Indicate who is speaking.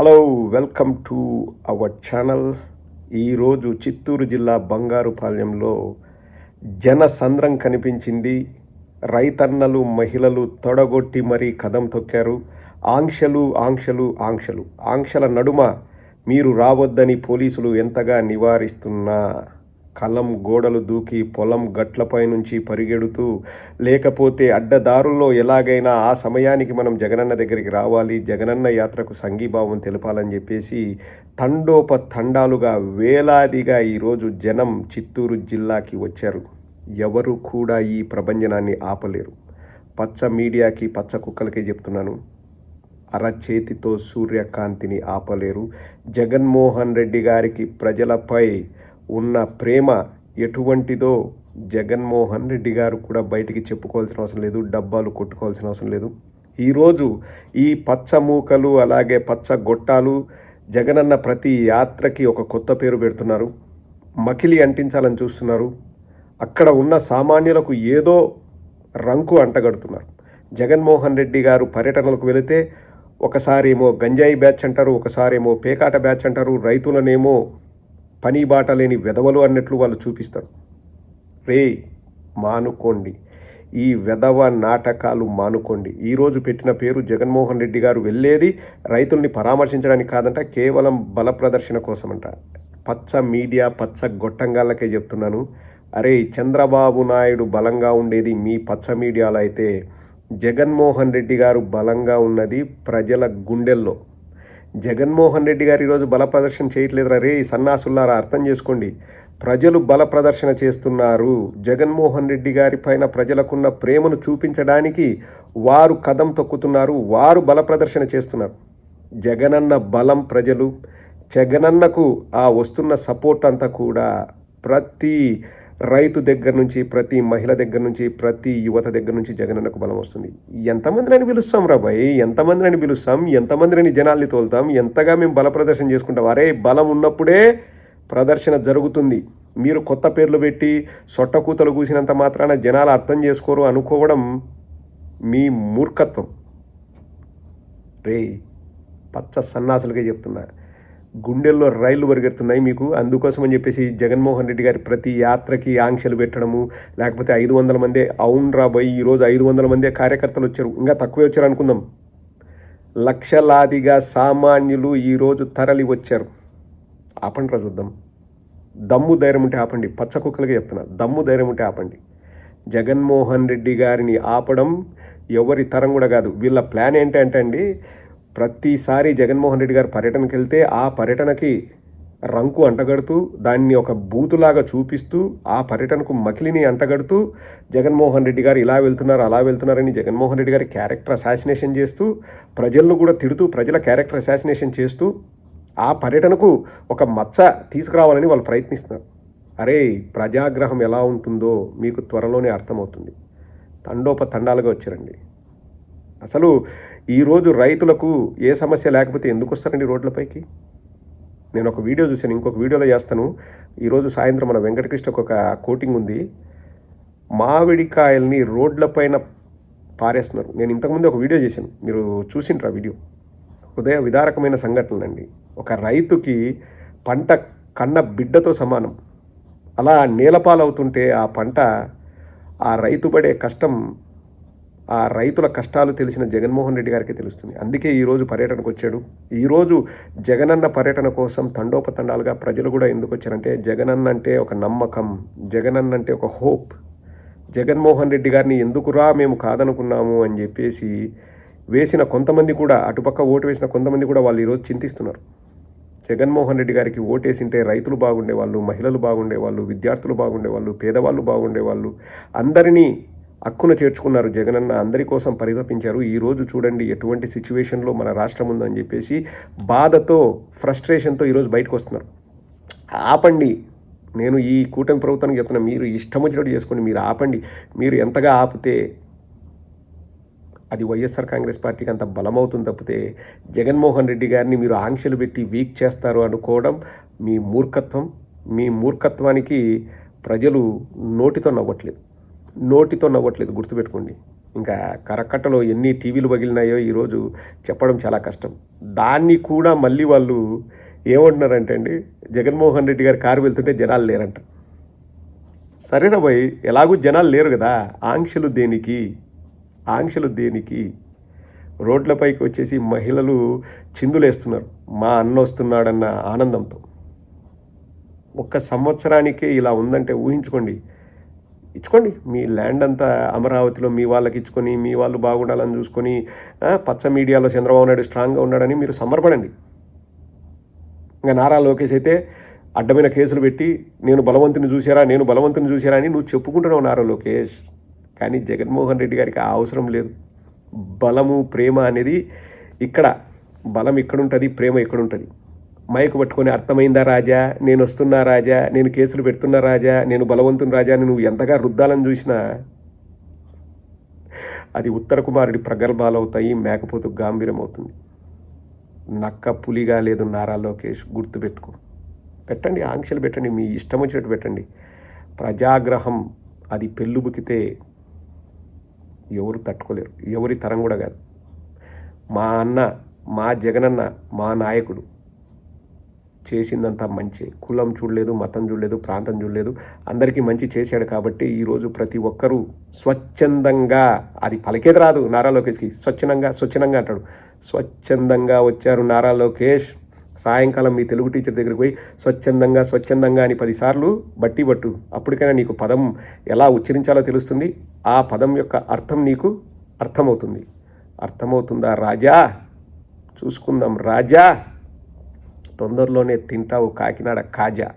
Speaker 1: Hello welcome to our channel ఈరోజు చిత్తూరు జిల్లా బంగారుపాలెంలో జన సంద్రం కనిపించింది. రైతన్నలు మహిళలు తొడగొట్టి మరీ కదం తొక్కారు. ఆంక్షలు ఆంక్షలు ఆంక్షలు ఆంక్షల నడుమ మీరు రావద్దని పోలీసులు ఎంతగా నివారిస్తున్నా కలం గోడలు దూకి పొలం గట్లపై నుంచి పరిగెడుతూ లేకపోతే అడ్డదారుల్లో ఎలాగైనా ఆ సమయానికి మనం జగనన్న దగ్గరికి రావాలి జగనన్న యాత్రకు సంఘీభావం తెలపాలని చెప్పేసి తండోప తండాలుగా వేలాదిగా ఈరోజు జనం చిత్తూరు జిల్లాకి వచ్చారు. ఎవరు కూడా ఈ ప్రభంజనాన్ని ఆపలేరు. పచ్చ మీడియాకి పచ్చ కుక్కలకే చెప్తున్నాను. అరచేతితో సూర్యకాంతిని ఆపలేరు. జగన్మోహన్ రెడ్డి గారికి ప్రజలపై ఉన్న ప్రేమ ఎటువంటిదో జగన్మోహన్ రెడ్డి గారు కూడా బయటికి చెప్పుకోవాల్సిన అవసరం లేదు డబ్బాలు కొట్టుకోవాల్సిన అవసరం లేదు. ఈరోజు ఈ పచ్చ మూకలు అలాగే పచ్చ గొట్టాలు జగనన్న ప్రతి యాత్రకి ఒక కొత్త పేరు పెడుతున్నారు. మకిలి అంటించాలని చూస్తున్నారు. అక్కడ ఉన్న సామాన్యులకు ఏదో రంకు అంటగడుతున్నారు. జగన్మోహన్ రెడ్డి గారు పర్యటనలకు వెళితే ఒకసారి ఏమో గంజాయి బ్యాచ్ అంటారు ఒకసారి ఏమో పేకాట బ్యాచ్ అంటారు రైతులనేమో పని బాట లేని వెధవలు అన్నట్లు వాళ్ళు చూపిస్తారు. రే మానుకోండి. ఈ వెధవ నాటకాలు మానుకోండి. ఈరోజు పెట్టిన పేరు జగన్మోహన్ రెడ్డి గారు వెళ్ళేది రైతుల్ని పరామర్శించడానికి కాదంట కేవలం బల ప్రదర్శన కోసమంట. పచ్చ మీడియా పచ్చ గొట్టంగాళ్ళకే చెప్తున్నాను. అరే చంద్రబాబు నాయుడు బలంగా ఉండేది మీ పచ్చ మీడియాలో అయితే జగన్మోహన్ రెడ్డి గారు బలంగా ఉన్నది ప్రజల గుండెల్లో. జగన్మోహన్ రెడ్డి గారు ఈరోజు బల ప్రదర్శన చేయట్లేదురా. రే ఈ సన్నాసుల్లారా అర్థం చేసుకోండి. ప్రజలు బల ప్రదర్శన చేస్తున్నారు. జగన్మోహన్ రెడ్డి గారి పైన ప్రజలకున్న ప్రేమను చూపించడానికి వారు కదం తొక్కుతున్నారు. వారు బల ప్రదర్శన చేస్తున్నారు. జగనన్న బలం ప్రజలు జగనన్నకు ఆ వస్తున్న సపోర్ట్ అంతా కూడా ప్రతి రైతు దగ్గర నుంచి ప్రతి మహిళ దగ్గర నుంచి ప్రతి యువత దగ్గర నుంచి జగనన్నకు బలం వస్తుంది. ఎంతమందిని పిలుస్తాం రాబాయ్ ఎంతమందిని పిలుస్తాం? ఎంతమందిని జనాల్ని తోలుతాం? ఎంతగా మేము బల ప్రదర్శన చేసుకుంటాం? అరే బలం ఉన్నప్పుడే ప్రదర్శన జరుగుతుంది. మీరు కొత్త పేర్లు పెట్టి సొట్టకూతలు కూసినంత మాత్రాన జనాలు అర్థం చేసుకోరు అనుకోవడం మీ మూర్ఖత్వం. రే పచ్చ సన్నాసులకే చెప్తున్నా. గుండెల్లో రైళ్ళు పరిగెడుతున్నాయి మీకు. అందుకోసం అని చెప్పేసి జగన్మోహన్ రెడ్డి గారి ప్రతి యాత్రకి ఆంక్షలు పెట్టడము లేకపోతే ఐదు వందల మందే అవును రాబోయ్ ఈరోజు ఐదు వందల మందే కార్యకర్తలు వచ్చారు. ఇంకా తక్కువే వచ్చారు అనుకుందాం. లక్షలాదిగా సామాన్యులు ఈరోజు తరలి వచ్చారు. ఆపండి రా చూద్దాం. దమ్ము ధైర్యం ఉంటే ఆపండి. పచ్చ కుక్కలకి చెప్తున్నా దమ్ము ధైర్యం ఉంటే ఆపండి. జగన్మోహన్ రెడ్డి గారిని ఆపడం ఎవరి తరం కూడా కాదు. వీళ్ళ ప్లాన్ ఏంటంటే అండి ప్రతిసారి జగన్మోహన్ రెడ్డి గారు పర్యటనకి వెళ్తే ఆ పర్యటనకి రంకు అంటగడుతూ దాన్ని ఒక బూతులాగా చూపిస్తూ ఆ పర్యటనకు మకిలిని అంటగడుతూ జగన్మోహన్ రెడ్డి గారు ఇలా వెళ్తున్నారు అలా వెళ్తున్నారని జగన్మోహన్ రెడ్డి గారి క్యారెక్టర్ అసాసినేషన్ చేస్తూ ప్రజలను కూడా తిడుతూ ప్రజల క్యారెక్టర్ అసాసినేషన్ చేస్తూ ఆ పర్యటనకు ఒక మచ్చ తీసుకురావాలని వాళ్ళు ప్రయత్నిస్తున్నారు. అరే ప్రజాగ్రహం ఎలా ఉంటుందో మీకు త్వరలోనే అర్థమవుతుంది. తండోపతండాలుగా వచ్చారండి. అసలు ఈరోజు రైతులకు ఏ సమస్య లేకపోతే ఎందుకు వస్తారండి రోడ్లపైకి? నేను ఒక వీడియో చూశాను ఇంకొక వీడియోలో చేస్తాను. ఈరోజు సాయంత్రం మన వెంకటకృష్ణకు ఒక కోటింగ్ ఉంది. మామిడికాయల్ని రోడ్లపైన పారేస్తున్నారు. నేను ఇంతకుముందు ఒక వీడియో చేశాను. మీరు చూసిండ్రా వీడియో. హృదయ విదారకమైన సంఘటనలండి. ఒక రైతుకి పంట కన్న బిడ్డతో సమానం. అలా నేలపాలవుతుంటే ఆ పంట ఆ రైతు పడే కష్టం ఆ రైతుల కష్టాలు తెలిసిన జగన్మోహన్ రెడ్డి గారికి తెలుస్తుంది. అందుకే ఈరోజు పర్యటనకు వచ్చాడు. ఈరోజు జగనన్న పర్యటన కోసం తండోపతండాలుగా ప్రజలు కూడా ఎందుకు వచ్చారంటే జగనన్న అంటే ఒక నమ్మకం జగనన్న అంటే ఒక హోప్. జగన్మోహన్ రెడ్డి గారిని ఎందుకురా మేము కాదనుకున్నాము అని చెప్పేసి వేసిన కొంతమంది కూడా అటుపక్క ఓటు వేసిన కొంతమంది కూడా వాళ్ళు ఈరోజు చింతిస్తున్నారు. జగన్మోహన్ రెడ్డి గారికి ఓటేసింటే రైతులు బాగుండేవాళ్ళు మహిళలు బాగుండేవాళ్ళు విద్యార్థులు బాగుండేవాళ్ళు పేదవాళ్ళు బాగుండేవాళ్ళు. అందరినీ హక్కున చేర్చుకున్నారు జగనన్న. అందరి కోసం పరితపించారు. ఈరోజు చూడండి ఎటువంటి సిచ్యువేషన్లో మన రాష్ట్రం ఉందని చెప్పేసి బాధతో ఫ్రస్ట్రేషన్తో ఈరోజు బయటకు వస్తున్నారు. ఆపండి. నేను ఈ కూటమి ప్రభుత్వానికి చెప్తున్నా మీరు ఇష్టం వచ్చినట్టు చేసుకోండి. మీరు ఆపండి. మీరు ఎంతగా ఆపితే అది వైఎస్ఆర్ కాంగ్రెస్ పార్టీకి అంత బలమవుతుంది తప్పితే జగన్మోహన్ రెడ్డి గారిని మీరు ఆంక్షలు పెట్టి వీక్ చేస్తారు అనుకోవడం మీ మూర్ఖత్వం. మీ మూర్ఖత్వానికి ప్రజలు నోటితో నవ్వట్లేదు. నోటితో నవ్వట్లేదు గుర్తుపెట్టుకోండి. ఇంకా కరకట్టలో ఎన్ని టీవీలు పగిలినాయో ఈరోజు చెప్పడం చాలా కష్టం. దాన్ని కూడా మళ్ళీ వాళ్ళు ఏమంటున్నారంటే అండి జగన్మోహన్ రెడ్డి గారు కారు వెళ్తుంటే జనాలు లేరంట. సరేనా భయ్ ఎలాగూ జనాలు లేరు కదా ఆంక్షలు దేనికి? ఆంక్షలు దేనికి? రోడ్లపైకి వచ్చేసి మహిళలు చిందులేస్తున్నారు మా అన్న వస్తున్నాడన్న ఆనందంతో. ఒక్క సంవత్సరానికే ఇలా ఉందంటే ఊహించుకోండి ఇచ్చుకోండి. మీ ల్యాండ్ అంతా అమరావతిలో మీ వాళ్ళకి ఇచ్చుకొని మీ వాళ్ళు బాగుండాలని చూసుకొని పచ్చ మీడియాలో చంద్రబాబు నాయుడు స్ట్రాంగ్గా ఉన్నాడని మీరు సమర్పడండి ఇంకా నారా లోకేష్ అయితే అడ్డమైన కేసులు పెట్టి నేను బలవంతుని చూసారా నేను బలవంతుని చూసారా అని నువ్వు చెప్పుకుంటున్నావు నారా లోకేష్. కానీ జగన్మోహన్ రెడ్డి గారికి ఆ అవసరం లేదు. బలము ప్రేమ అనేది ఇక్కడ. బలం ఎక్కడుంటుంది ప్రేమ ఎక్కడుంటుంది? మైకు పట్టుకొని అర్థమైందా రాజా? నేను వస్తున్నా రాజా? నేను కేసులు పెడుతున్నా రాజా? నేను బలవంతుని రాజా? అని నువ్వు ఎంతగా రుద్దాలని చూసినా? అది ఉత్తర కుమారుడి ప్రగల్భాలు అవుతాయి మేకపోతు గాంభీరం అవుతుంది నక్క పులిగా లేదు నారా లోకేష్ గుర్తుపెట్టుకో పెట్టండి ఆంక్షలు పెట్టండి మీ ఇష్టం వచ్చినట్టు పెట్టండి. ప్రజాగ్రహం అది పెళ్ళుబుకితే ఎవరు తట్టుకోలేరు. ఎవరి తరం కూడా కాదు. మా అన్న మా జగనన్న మా నాయకుడు చేసిందంతా మంచి. కులం చూడలేదు మతం చూడలేదు ప్రాంతం చూడలేదు. అందరికీ మంచి చేశాడు కాబట్టి ఈరోజు ప్రతి ఒక్కరూ స్వచ్ఛందంగా అది పలికేది రాదు నారా లోకేష్కి. స్వచ్ఛందంగా స్వచ్ఛందంగా అంటాడు. స్వచ్ఛందంగా వచ్చారు నారా లోకేష్. సాయంకాలం మీ తెలుగు టీచర్ దగ్గరికి పోయి స్వచ్ఛందంగా స్వచ్ఛందంగా అని పదిసార్లు బట్టి పట్టు. అప్పటికైనా నీకు పదం ఎలా ఉచ్చరించాలో తెలుస్తుంది. ఆ పదం యొక్క అర్థం నీకు అర్థమవుతుంది. అర్థమవుతుందా రాజా? చూసుకుందాం రాజా. తొందరలోనే తింటావు కాకినాడ కాజా.